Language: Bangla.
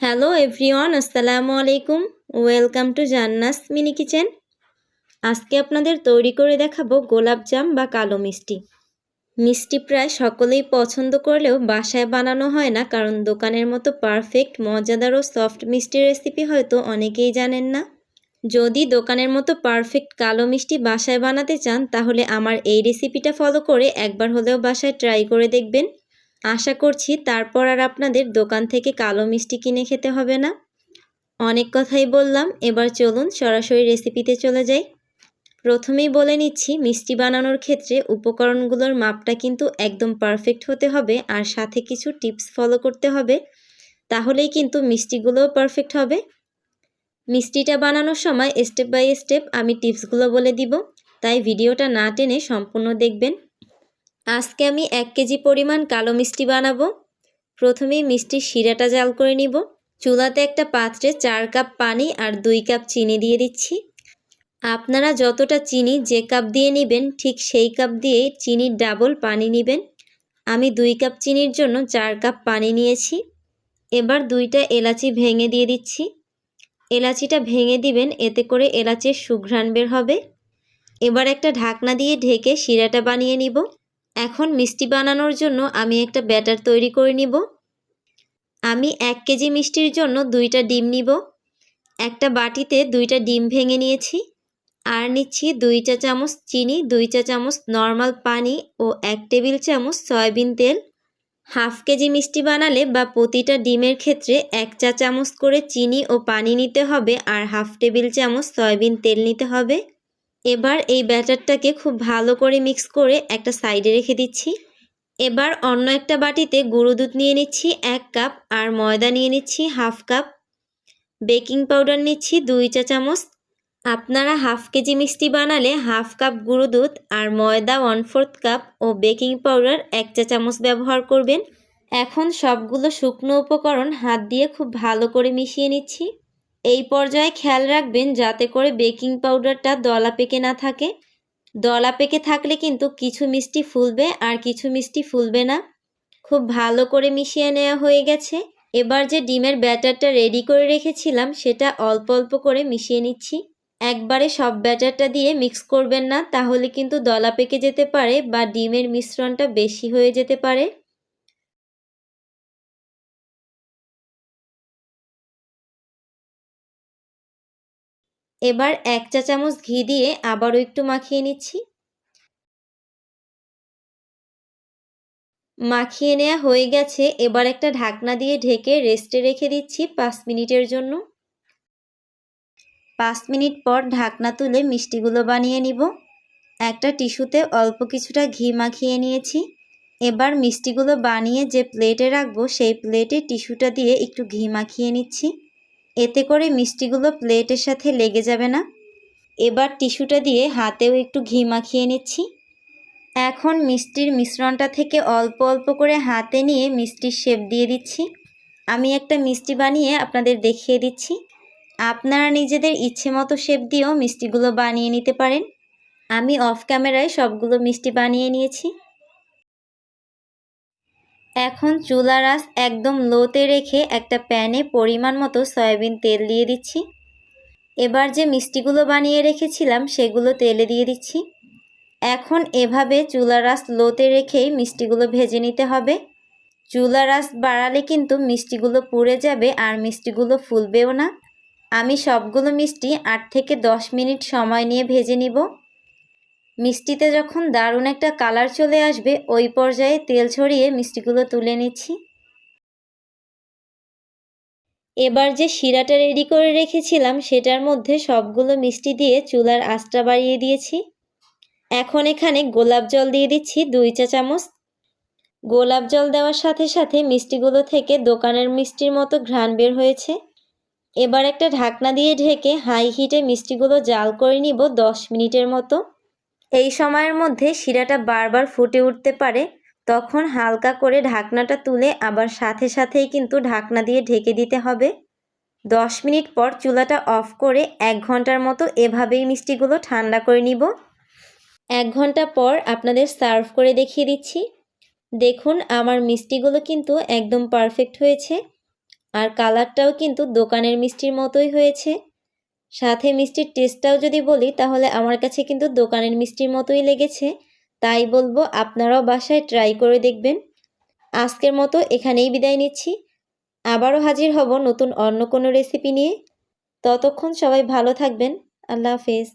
হ্যালো এভরিওয়ান আসসালামু আলাইকুম welcome to Jannas mini kitchen আজকে আপনাদের তৈরি করে দেখাবো গোলাপজাম বা কালো মিষ্টি। মিষ্টি প্রায় সকলেই পছন্দ করলেও বাসায় বানানো হয় না, কারণ দোকানের মতো পারফেক্ট মজাদার ও সফট মিষ্টির রেসিপি হয়তো অনেকেই জানেন না। যদি দোকানের মতো পারফেক্ট কালো মিষ্টি বাসায় বানাতে চান, তাহলে আমার এই রেসিপিটা ফলো করে একবার হলেও বাসায় ট্রাই করে দেখবেন। আশা করছি তারপর আর আপনাদের দোকান থেকে কালো মিষ্টি কিনে খেতে হবে না। অনেক কথাই বললাম, এবার চলুন সরাসরি রেসিপিতে চলে যাই। প্রথমেই বলে নিচ্ছি, মিষ্টি বানানোর ক্ষেত্রে উপকরণগুলোর মাপটা কিন্তু একদম পারফেক্ট হতে হবে আর সাথে কিছু টিপস ফলো করতে হবে, তাহলেই কিন্তু মিষ্টিগুলোও পারফেক্ট হবে। মিষ্টিটা বানানোর সময় স্টেপ বাই স্টেপ আমি টিপসগুলো বলে দিব, তাই ভিডিওটা না টেনে সম্পূর্ণ দেখবেন। আজকে আমি এক কেজি পরিমাণ কালো মিষ্টি বানাবো। প্রথমেই মিষ্টির শিরাটা জাল করে নিব। চুলাতে একটা পাত্রে চার কাপ পানি আর দুই কাপ চিনি দিয়ে দিচ্ছি। আপনারা যতটা চিনি যে কাপ দিয়ে নেবেন, ঠিক সেই কাপ দিয়ে চিনির ডাবল পানি নেবেন। আমি দুই কাপ চিনির জন্য চার কাপ পানি নিয়েছি। এবার দুইটা এলাচি ভেঙে দিয়ে দিচ্ছি। এলাচিটা ভেঙে দিবেন, এতে করে এলাচের সুঘ্রাণ বের হবে। এবার একটা ঢাকনা দিয়ে ঢেকে শিরাটা বানিয়ে নিব। এখন মিষ্টি বানানোর জন্য আমি একটা ব্যাটার তৈরি করে নিব। আমি এক কেজি মিষ্টির জন্য দুইটা ডিম নিব। একটা বাটিতে দুইটা ডিম ভেঙে নিয়েছি আর নিচ্ছি দুই চা চামচ চিনি, দুই চা চামচ নর্মাল পানি ও এক টেবিল চামচ সয়াবিন তেল। হাফ কেজি মিষ্টি বানালে বা প্রতিটা ডিমের ক্ষেত্রে এক চা চামচ করে চিনি ও পানি নিতে হবে আর হাফ টেবিল চামচ সয়াবিন তেল নিতে হবে। এবার এই ব্যাটারটাকে খুব ভালো করে মিক্স করে একটা সাইডে রেখে দিচ্ছি। এবার অন্য একটা বাটিতে গুঁড়ো দুধ নিয়ে নিচ্ছি, এক কাপ, আর ময়দা নিয়ে নিচ্ছি, হাফ কাপ। বেকিং পাউডার নিচ্ছি, দুই চা চামচ। আপনারা হাফ কেজি মিষ্টি বানালে হাফ কাপ গুঁড়ো দুধ আর ময়দা ওয়ান ফোর্থ কাপ ও বেকিং পাউডার এক চা চামচ ব্যবহার করবেন। এখন সবগুলো শুকনো উপকরণ হাত দিয়ে খুব ভালো করে মিশিয়ে নিচ্ছি। এই পর্যায়ে খেয়াল রাখবেন যাতে করে বেকিং পাউডারটা দলা পেকে না থাকে। দলা পেকে থাকলে কিন্তু কিছু মিষ্টি ফুলবে আর কিছু মিষ্টি ফুলবে না। খুব ভালো করে মিশিয়ে নেওয়া হয়ে গেছে। এবার যে ডিমের ব্যাটারটা রেডি করে রেখেছিলাম, সেটা অল্প অল্প করে মিশিয়ে নিচ্ছি। একবারে সব ব্যাটারটা দিয়ে মিক্স করবেন না, তাহলে কিন্তু দলা পেকে যেতে পারে বা ডিমের মিশ্রণটা বেশি হয়ে যেতে পারে। এবার এক চা চামচ ঘি দিয়ে আবারও একটু মাখিয়ে নিচ্ছি। মাখিয়ে নেওয়া হয়ে গেছে, এবার একটা ঢাকনা দিয়ে ঢেকে রেস্টে রেখে দিচ্ছি পাঁচ মিনিটের জন্য। পাঁচ মিনিট পর ঢাকনা তুলে মিষ্টিগুলো বানিয়ে নিব। একটা টিস্যুতে অল্প কিছুটা ঘি মাখিয়ে নিয়েছি। এবার মিষ্টিগুলো বানিয়ে যে প্লেটে রাখব, সেই প্লেটে টিস্যুটা দিয়ে একটু ঘি মাখিয়ে নিচ্ছি। এতে করে মিষ্টিগুলো প্লেটের সাথে লেগে যাবে না। এবার টিস্যুটা দিয়ে হাতেও একটু ঘি মাখিয়ে নিচ্ছি। এখন মিষ্টির মিশ্রণটা থেকে অল্প অল্প করে হাতে নিয়ে মিষ্টির শেপ দিয়ে দিচ্ছি। আমি একটা মিষ্টি বানিয়ে আপনাদের দেখিয়ে দিচ্ছি। আপনারা নিজেদের ইচ্ছে মতো শেপ দিয়েও মিষ্টিগুলো বানিয়ে নিতে পারেন। আমি অফ ক্যামেরায় সবগুলো মিষ্টি বানিয়ে নিয়েছি। এখন চুলা রাস একদম লোতে রেখে একটা প্যানে পরিমাণ মতো সয়াবিন তেল দিয়ে দিচ্ছি। এবার যে মিষ্টিগুলো বানিয়ে রেখেছিলাম সেগুলো তেলে দিয়ে দিচ্ছি। এখন এভাবে চুলা রাস লোতে রেখেই মিষ্টিগুলো ভেজে নিতে হবে। চুলা রাস বাড়ালে কিন্তু মিষ্টিগুলো পুড়ে যাবে আর মিষ্টিগুলো ফুলবেও না। আমি সবগুলো মিষ্টি আট থেকে দশ মিনিট সময় নিয়ে ভেজে নিব। মিষ্টিতে যখন দারুণ একটা কালার চলে আসবে, ওই পর্যায়ে তেল ছড়িয়ে মিষ্টিগুলো তুলে নিচ্ছি। এবার যে শিরাটা রেডি করে রেখেছিলাম, সেটার মধ্যে সবগুলো মিষ্টি দিয়ে চুলার আঁচটা বাড়িয়ে দিয়েছি। এখন এখানে গোলাপ জল দিয়ে দিচ্ছি দুই চা চামচ। গোলাপ জল দেওয়ার সাথে সাথে মিষ্টিগুলো থেকে দোকানের মিষ্টির মতো ঘ্রাণ বের হয়েছে। এবার একটা ঢাকনা দিয়ে ঢেকে হাই হিটে মিষ্টিগুলো জাল করে নিব দশ মিনিটের মতো। এই সময়ের মধ্যে শিরাটা বারবার ফুটে উঠতে পারে, তখন হালকা করে ঢাকনাটা তুলে আবার সাথে সাথেই কিন্তু ঢাকনা দিয়ে ঢেকে দিতে হবে। দশ মিনিট পর চুলাটা অফ করে এক ঘণ্টার মতো এভাবেই মিষ্টিগুলো ঠান্ডা করে নিব। এক ঘণ্টা পর আপনাদের সার্ভ করে দেখিয়ে দিচ্ছি। দেখুন, আমার মিষ্টিগুলো কিন্তু একদম পারফেক্ট হয়েছে। আর কালারটাও কিন্তু দোকানের মিষ্টির মতোই হয়েছে। সাথে মিষ্টির টেস্টটাও যদি বলি, তাহলে আমার কাছে কিন্তু দোকানের মিষ্টির মতোই লেগেছে। তাই বলব আপনারাও বাসায় ট্রাই করে দেখবেন। আজকের মতো এখানেই বিদায় নিচ্ছি। আবারও হাজির হব নতুন অন্য কোনো রেসিপি নিয়ে। ততক্ষণ সবাই ভালো থাকবেন। আল্লাহ হাফেজ।